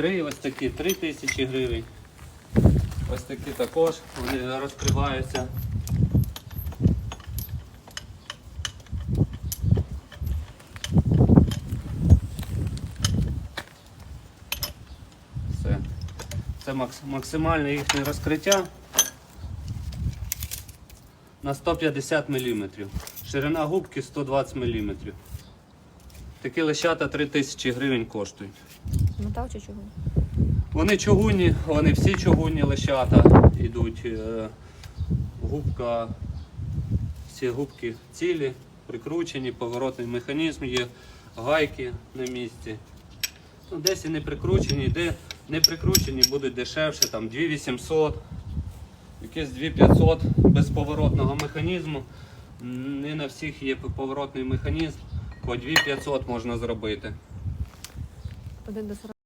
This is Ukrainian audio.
три, ось такі 3 тисячі гривень. Ось такі також, вони розкриваються. Все. Це максимальне їхнє розкриття на 150 мм. Ширина губки 120 мм. Такі лещата 3000 гривень коштують. Метал чи чого? Вони чугунні, вони всі чугунні лещата йдуть. е, Губка, всі губки цілі, прикручені, поворотний механізм є, гайки на місці. Ну, десь і не прикручені, де не прикручені будуть дешевше, там 2800, якесь 2500 без поворотного механізму. Не на всіх є поворотний механізм, по 2500 можна зробити. Один до 40.